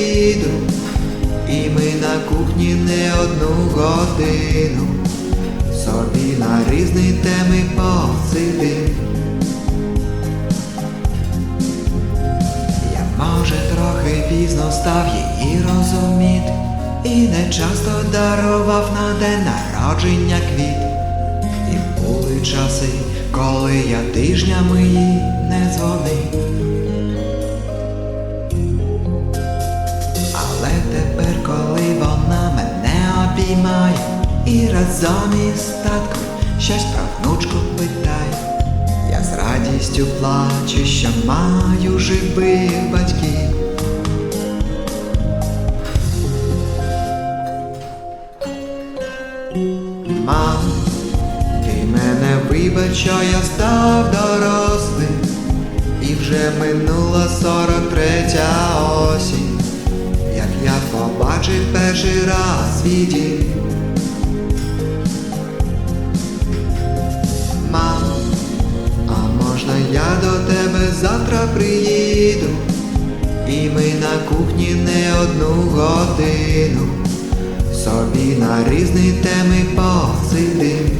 і на не одну годину собі на різні теми посидим. Я може трохи пізно став її розуміти, і не часто дарував на день народження квіт. І були часи, коли я тижнями їй не дзвонив. І разом із щось про внучку питає, я з радістю плачу, що маю живих батьків. Мам, ти мене вибач, що я став дорослим, і вже минула сорок третя осінь, як я побачив перший раз свій. Завтра приїду, і ми на кухні не одну годину собі на різні теми посидим.